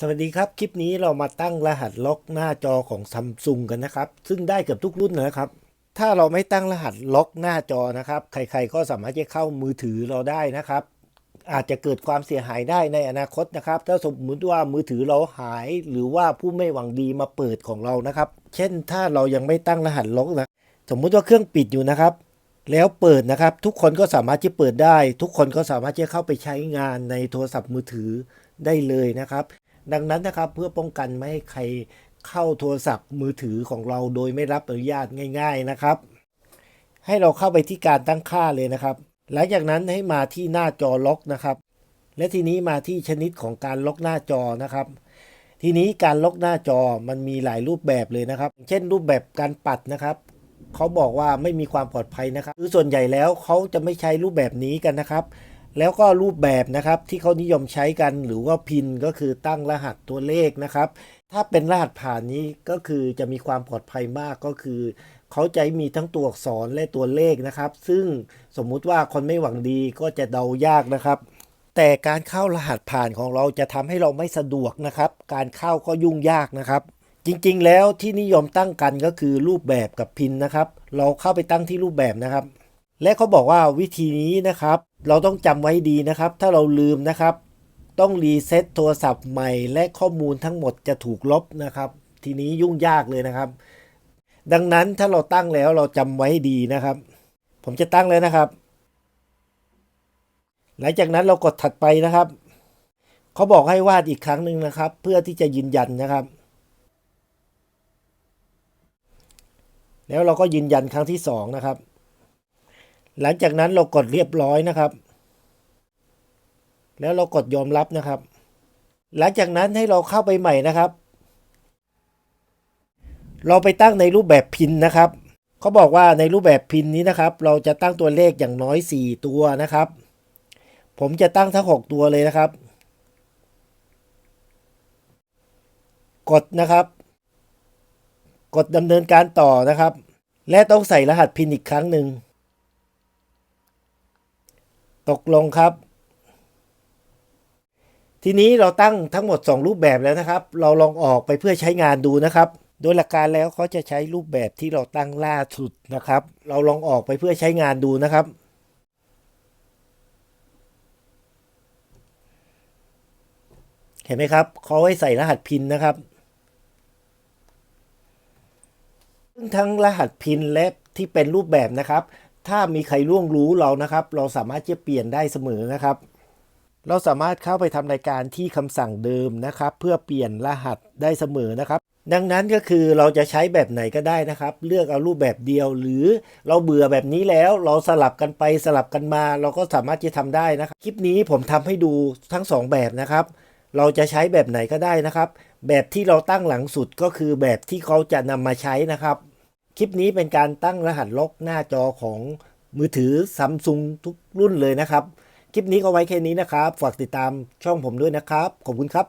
สวัสดีครับ คลิปนี้เรามาตั้งรหัสล็อกหน้าจอของซัมซุงกันนะครับ ซึ่งได้เกือบทุกรุ่นนะครับ ถ้าเราไม่ตั้งรหัสล็อกหน้าจอนะครับ ใครๆก็สามารถจะเข้ามือถือเราได้นะครับ อาจจะเกิดความเสียหายได้ในอนาคตนะครับ ถ้าสมมติว่ามือถือเราหาย หรือว่าผู้ไม่หวังดีมาเปิดของเรานะครับ เช่นถ้าเรายังไม่ตั้งรหัสล็อกนะสมมุติว่าเครื่องปิดอยู่นะครับ แล้วเปิดนะครับ ทุกคนก็สามารถที่เปิดได้ ทุกคนก็สามารถที่จะเข้าไปใช้งานในโทรศัพท์มือถือได้เลยนะครับ ดังนั้นนะครับเพื่อป้องกันไม่ให้ใครเข้าโทรศัพท์มือถือของเราโดยไม่รับอนุญาตง่าย ๆนะครับ ให้เราเข้าไปที่การตั้งค่าเลยนะครับ หลังจากนั้นให้มาที่หน้าจอล็อกนะครับ และทีนี้มาที่ชนิดของการล็อกหน้าจอนะครับ ทีนี้การล็อกหน้าจอมันมีหลายรูปแบบเลยนะครับ เช่นรูปแบบการปัดนะครับเขาบอกว่าไม่มีความปลอดภัยนะครับ คือส่วนใหญ่แล้วเขาจะไม่ใช้รูปแบบนี้กันนะครับ แล้วก็รูปแบบนะครับที่เขานิยมใช้กันหรือว่าพินก็คือตั้งรหัสตัวเลขนะครับ ถ้าเป็นรหัสผ่านนี้ก็คือจะมีความปลอดภัยมากก็คือ เขาจะมีทั้งตัวอักษรและตัวเลขนะครับ ซึ่งสมมุติว่าคนไม่หวังดีก็จะเดายากนะครับแต่การเข้ารหัสผ่านของเราจะทำให้เราไม่สะดวกนะครับ การเข้าก็ยุ่งยากนะครับ จริงๆ แล้วที่นิยมตั้งกันก็คือรูปแบบกับพินนะครับ เราเข้าไปตั้งที่รูปแบบนะครับ และเขาบอกว่าวิธีนี้นะครับ เราต้องจำไว้ดีนะครับ ถ้าเราลืมนะครับ ต้องรีเซ็ตโทรศัพท์ใหม่ และข้อมูลทั้งหมดจะถูกลบนะครับ ทีนี้ยุ่งยากเลยนะครับ ดังนั้นถ้าเราตั้งแล้วเราจำไว้ดีนะครับ ผมจะตั้งเลยนะครับ หลังจากนั้นเรากดถัดไปนะครับเขาบอกให้วาดอีกครั้งหนึ่งนะครับ เพื่อที่จะยืนยันนะครับ แล้วเราก็ยืนยันครั้งที่สองนะครับ หลังจากนั้นเรากดเรียบร้อยนะครับ แล้วเรากดยอมรับนะครับ หลังจากนั้นให้เราเข้าไปใหม่นะครับ เราไปตั้งในรูปแบบพินนะครับเขาบอกว่าในรูปแบบพินนี้นะครับ เราจะตั้งตัวเลขอย่างน้อย 4 ตัวนะครับ ผมจะตั้งทั้ง 6 ตัวเลยนะครับ กดนะครับ กดดำเนินการต่อนะครับ และต้องใส่รหัสพินอีกครั้งหนึ่ง ตกลงครับ ทีนี้เราตั้งทั้งหมด 2 รูปแบบแล้วนะครับ เราลองออกไปเพื่อใช้งานดูนะครับ โดยหลักการแล้วเขาจะใช้รูปแบบที่เราตั้งล่าสุดนะครับ เราลองออกไปเพื่อใช้งานดูนะครับเห็นไหมครับเขาให้ใส่รหัสพินนะครับซึ่งทั้งรหัสพินและที่เป็นรูปแบบนะครับ ถ้ามีใครล่วงรู้เรานะครับ เราสามารถจะเปลี่ยนได้เสมอนะครับ เราสามารถเข้าไปทำรายการที่คำสั่งเดิมนะครับ เพื่อเปลี่ยนรหัสได้เสมอนะครับ ดังนั้นก็คือเราจะใช้แบบไหนก็ได้นะครับ เลือกเอารูปแบบเดียว หรือเราเบื่อแบบนี้แล้วเราสลับกันไปสลับกันมา เราก็สามารถจะทำได้นะครับคลิปนี้ผมทำให้ดูทั้งสองแบบนะครับ เราจะใช้แบบไหนก็ได้นะครับ แบบที่เราตั้งหลังสุดก็คือแบบที่เขาจะนำมาใช้นะครับ คลิปนี้เป็นการตั้งรหัสล็อกหน้าจอของมือถือซัมซุงทุกรุ่นเลยนะครับ คลิปนี้ก็ไว้แค่นี้นะครับ ฝากติดตามช่องผมด้วยนะครับ ขอบคุณครับ